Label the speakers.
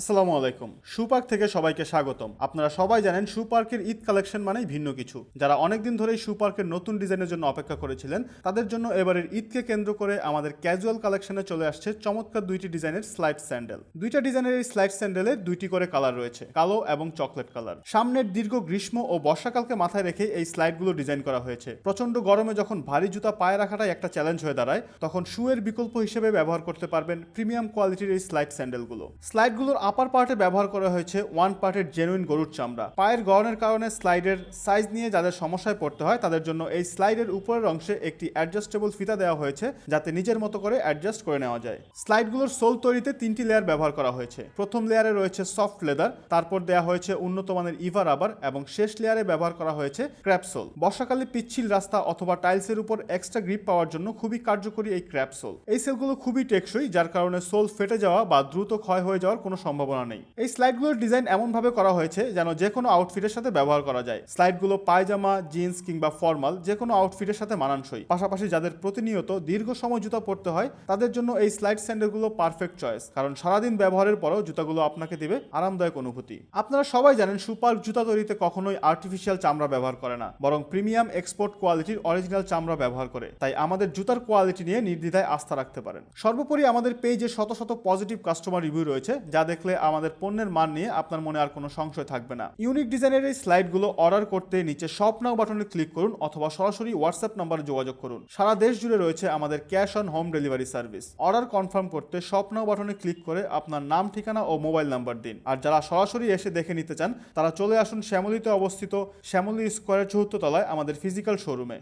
Speaker 1: আসসালামু আলাইকুম। সুপার্ক থেকে সবাইকে স্বাগতম। আপনারা সবাই জানেন সুপার্কের ঈদ কালেকশন মানেই ভিন্ন কিছু। যারা অনেকদিন ধরেই সুপার্কের নতুন ডিজাইনের জন্য অপেক্ষা করেছিলেন, তাদের জন্য এবারের ঈদকে কেন্দ্র করে আমাদের ক্যাজুয়াল কালেকশনে চলে আসছে চমৎকার দুইটি ডিজাইনের স্লাইড স্যান্ডেল দুইটা ডিজাইনের এই স্লাইড স্যান্ডেলের দুইটি করে কালার রয়েছে, কালো এবং চকলেট কালার সামনের দীর্ঘ গ্রীষ্ম ও বর্ষাকালকে মাথায় রেখে এই স্লাইডগুলো ডিজাইন করা হয়েছে। প্রচণ্ড গরমে যখন ভারী জুতা পায়ে রাখাটাই একটা চ্যালেঞ্জ হয়ে দাঁড়ায়, তখন শুয়ের বিকল্প হিসেবে ব্যবহার করতে পারবেন প্রিমিয়াম কোয়ালিটির এই স্লাইড স্যান্ডেলগুলো স্লাইডগুলোর আপার পার্টে ব্যবহার করা হয়েছে ওয়ান পার্টের জেনুইন গরুর চামড়া। পায়ের গরনের কারণে স্লাইডের সাইজ নিয়ে যাদের সমস্যায় পড়তে হয়, তাদের জন্য এই স্লাইডের উপরের অংশে একটি অ্যাডজাস্টেবল ফিতা দেওয়া হয়েছে, যাতে নিজের মতো করে অ্যাডজাস্ট করে নেওয়া যায়। স্লাইডগুলোর সোল তৈরিতে তিনটি লেয়ার ব্যবহার করা হয়েছে। প্রথম লেয়ারে রয়েছে সফট লেদার তারপর দেওয়া হয়েছে উন্নত মানের ইভা রাবার এবং শেষ লেয়ারে ব্যবহার করা হয়েছে ক্র্যাপসোল বর্ষাকালে পিচ্ছিল রাস্তা অথবা টাইলসের উপর এক্সট্রা গ্রিপ পাওয়ার জন্য খুবই কার্যকরী এই ক্র্যাপ সোল এই সেলগুলো খুবই টেকসই, যার কারণে সোল ফেটে যাওয়া বা দ্রুত ক্ষয় হয়ে যাওয়ার কোনো সম্ভাবনা নেই। এই স্লাইডগুলোর ডিজাইন এমনভাবে করা হয়েছে যেন যে কোনো আউটফিটের সাথে ব্যবহার করা যায়। স্লাইডগুলো পায়জামা, জিন্স কিংবা ফর্মাল যে কোনো আউটফিটের সাথে মানানসই। পাশাপাশি যাদের প্রতিনিয়ত দীর্ঘ সময় জুতা পরতে হয়, তাদের জন্য এই স্লাইড স্যান্ডেলগুলো পারফেক্ট চয়েস, কারণ সারাদিন ব্যবহারের পরও জুতাগুলো আপনাকে দিবে আরামদায়ক অনুভূতি। আপনারা সবাই জানেন সুপার জুতা তৈরিতে কখনোই আর্টিফিশিয়াল চামড়া ব্যবহার করে না, বরং প্রিমিয়াম এক্সপোর্ট কোয়ালিটির অরিজিনাল চামড়া ব্যবহার করে। তাই আমাদের জুতার কোয়ালিটি নিয়ে নির্দ্বিধায় আস্থা রাখতে পারেন। সর্বোপরি আমাদের পেজে শত শত পজিটিভ কাস্টমার রিভিউ রয়েছে, যা দেখলে আমাদের পণ্যের মান নিয়ে আপনার মনে আর কোনো সংশয় থাকবে না। ইউনিক ডিজাইনের এই স্লাইডগুলো অর্ডার করতে নিচে শপ নাও বাটনে ক্লিক করুন অথবা সরাসরি হোয়াটসঅ্যাপ নম্বরে যোগাযোগ করুন। সারা দেশ জুড়ে রয়েছে আমাদের cash on home delivery service order confirm করতে শপ নাও বাটনে ক্লিক করে আপনার নাম, ঠিকানা ও মোবাইল নাম্বার দিন। আর যারা সরাসরি এসে দেখে নিতে চান, তারা চলে আসুন শ্যামলীতে অবস্থিত শ্যামলী স্কোয়ারের চতুর্থ তলায় আমাদের ফিজিক্যাল শোরুমে